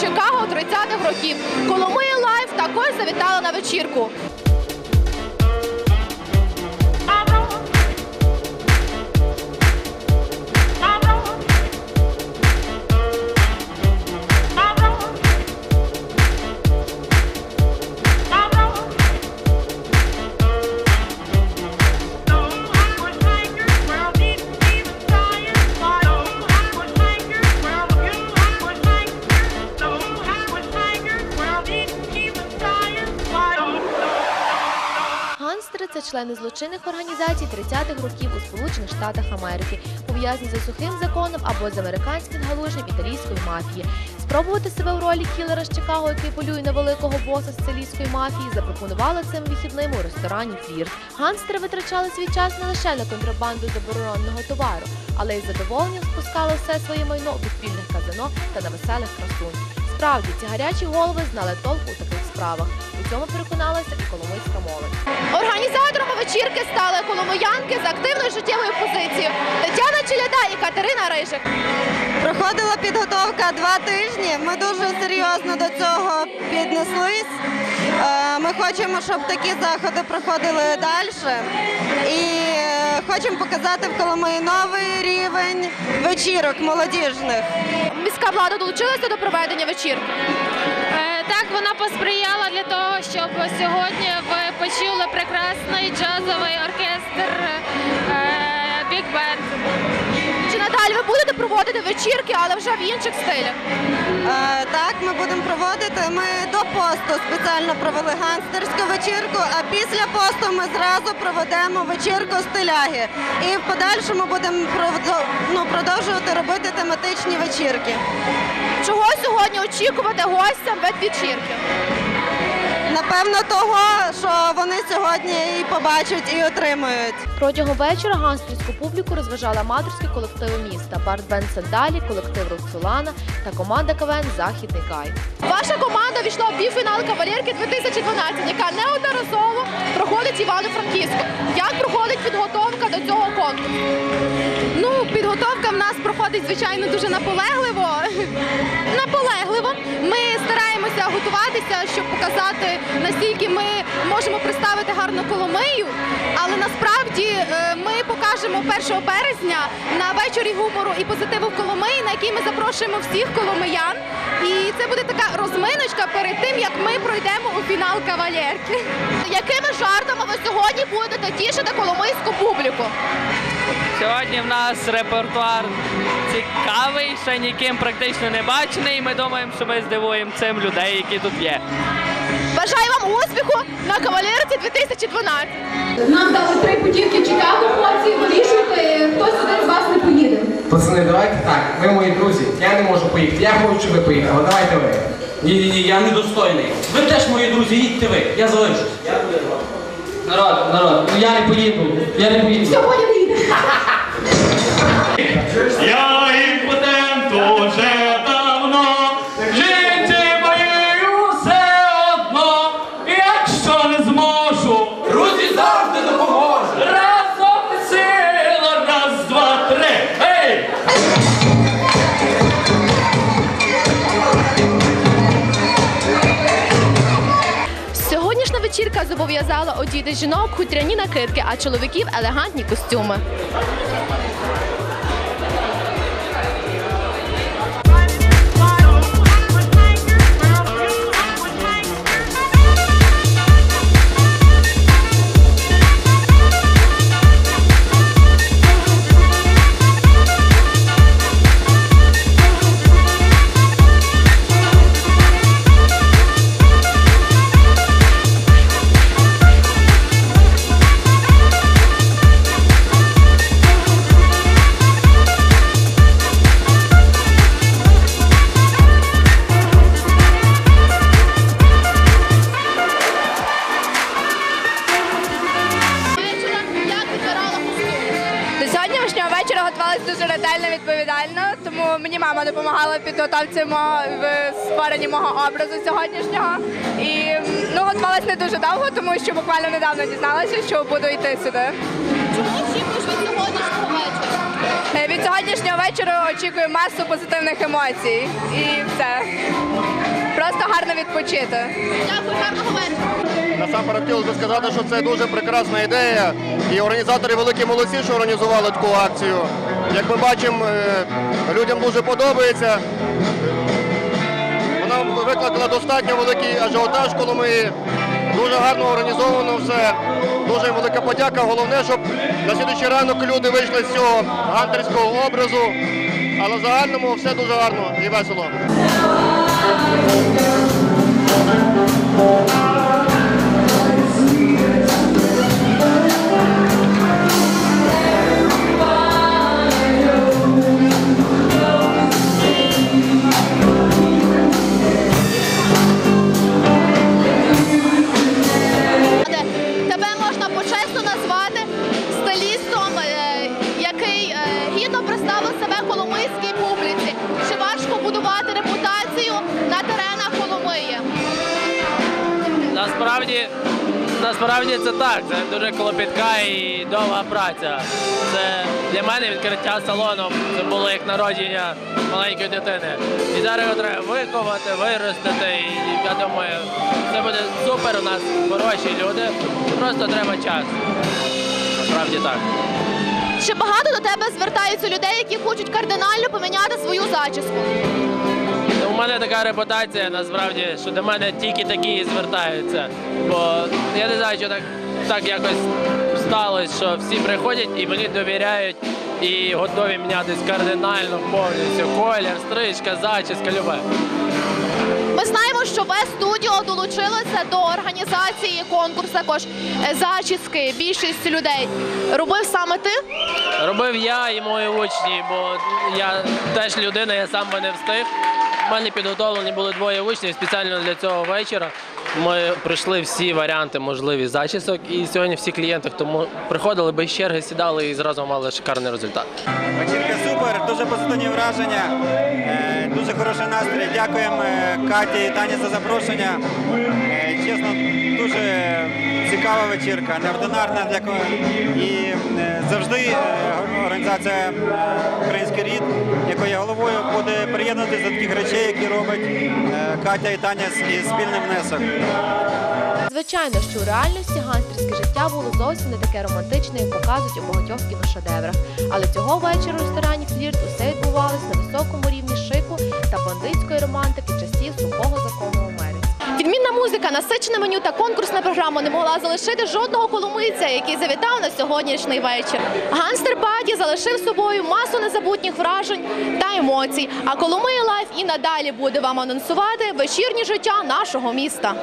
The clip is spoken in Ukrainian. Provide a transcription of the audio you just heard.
Чикаго 30-х років. Коломия Лайф також завітала на вечірку. Члени злочинних організацій 30-х років у Сполучених Штатах Америки, пов'язані за сухим законом або з американським галужням італійської мафії. Спробувати себе у ролі кілера з Чикаго, який полює на великого боса з італійської мафії, запропонували цим вихідним у ресторані Флірт. Ганстери витрачали свій час не лише на контрабанду забороненого товару, але й задоволенням спускали все своє майно у підпільних казино та на веселих красунь. Справді, ці гарячі голови знали толку у таких справах. У цьому переконалася і коломийська молодь. Організаторами вечірки стали коломиянки з активною життєвою позицією Тетяна Челяда і Катерина Рижик. Проходила підготовка два тижні. Ми дуже серйозно до цього піднеслись. Е, Ми хочемо, щоб такі заходи проходили далі. І е, хочемо показати в Коломиї новий рівень вечірок молодіжних. Міська влада долучилася до проведення вечірки. Е, Так, вона посприяла для того, щоб сьогодні ви почули прекрасний джазовий оркестр Бік Бенд. Чи надалі ви будете проводити вечірки, але вже в інших стилях? Е, Так, ми будемо проводити. Ми до посту спеціально провели гангстерську вечірку, а після посту ми зразу проведемо вечірку стиляги. І в подальшому будемо провдо- ну, продовжувати робити тематичні вечірки. Чого сьогодні очікувати гостям від вечірки? Напевно, того, що вони сьогодні і побачать, і отримають. Протягом вечора ганстерську публіку розважали аматорські колективи міста, бард-бенд Сандалі, колектив Роксолана та команда КВН Західний Кай. Ваша команда війшла у півфінал кавалерки 2012, яка неодноразово проходить Івано-Франківську. Як проходить підготовка до цього конкурсу? Ну, підготовка в нас проходить, звичайно, дуже наполегливо. Наполегливо. Ми щоб показати, наскільки ми можемо представити гарну Коломию. Але насправді е, ми покажемо 1 березня на вечорі гумору і позитиву в Коломиї, на який ми запрошуємо всіх коломиян. І це буде така розминочка перед тим, як ми пройдемо у фінал кавалерки. Якими жартами ви сьогодні будете тішити коломийську публіку? Сьогодні в нас репертуар цікавий, ще ніким практично не бачений. і Ми думаємо, що ми здивуємо цим людей, які тут є. Бажаю вам успіху на кавалерці 2012. Нам дали три путівки в Чикаго, хлопці, вирішуйте, хтось один з вас не поїде. Пацани, давайте так. Ви мої друзі. Я не можу поїхати. Я хочу, щоб ви поїхали. Давайте ви. Ні, ні, ні, я недостойний. Ви теж мої друзі, їдьте ви, я залишусь. Народ, народ, ну я не поїду. Я не поїду. Сьогодні не їде. Вечірка зобов'язала одіти жінок хутряні накидки, а чоловіків елегантні костюми. Готувалася дуже ретельно відповідально, тому мені мама допомагала в підготовці мого в створенні мого образу сьогоднішнього. І ну готувалася не дуже довго, тому що буквально недавно дізналася, що буду йти сюди. Чого очікуєш від сьогоднішнього вечора? Е, Від сьогоднішнього вечора очікую масу позитивних емоцій. І все. Просто гарно відпочити. Дякую, гарного вечора. Насамперед хотілося б сказати, що це дуже прекрасна ідея. І організатори великі молодці, що організували таку акцію. Як ми бачимо, е, людям дуже подобається. Вона викликала достатньо великий ажіотаж Коломиї. Дуже гарно організовано все. Дуже велика подяка. Головне, щоб на слідуючий ранок люди вийшли з цього гантерського образу. Але в загальному все дуже гарно і весело. Коломийській публіці. Чи важко будувати репутацію на теренах Коломиї? Насправді, насправді це так. Це дуже клопітка і довга праця. Це для мене відкриття салону. Це було як народження маленької дитини. І зараз його треба виховати, виростити. І я думаю, це буде супер. У нас хороші люди. Просто треба час. Насправді так. Чи багато до тебе звертаються людей, які хочуть кардинально поміняти свою зачіску? У мене така репутація, насправді, що до мене тільки такі звертаються. Бо я не знаю, що так, так якось сталося, що всі приходять і мені довіряють і готові мінятись кардинально повністю. Колір, стрижка, зачіска, любе. Ми знаємо, що весь студіо долучилося до організації конкурсу також е, зачіски більшість людей. Робив саме ти? Робив я і мої учні, бо я теж людина, я сам би не встиг. У мене підготовлені були двоє учнів спеціально для цього вечора. Ми пройшли всі варіанти можливі зачісок, і сьогодні всі клієнти, хто приходили без черги, сідали і зразу мали шикарний результат. Вечірка супер, дуже позитивні враження, е, дуже хороший настрій. Дякуємо е, Каті і Тані за запрошення. Е, Чесно, дуже цікава вечірка, неординарна. Дякую. І е, завжди організація Український рід, якої головою, буде приєднуватися до таких речей, які робить е, Катя і Таня із спільним внесок. Звичайно, що у реальності гангстерське життя було зовсім не таке романтичне, як показують у багатьох кіношедеврах. Але цього вечора у ресторані Флірт усе відбувалося на високому рівні шику та бандитської романтики часів сухого закону. Відмінна музика, насичене меню та конкурсна програма не могла залишити жодного коломийця, який завітав на сьогоднішній вечір. Ганстер Баді залишив собою масу незабутніх вражень та емоцій. А Коломия Лайф і надалі буде вам анонсувати вечірнє життя нашого міста.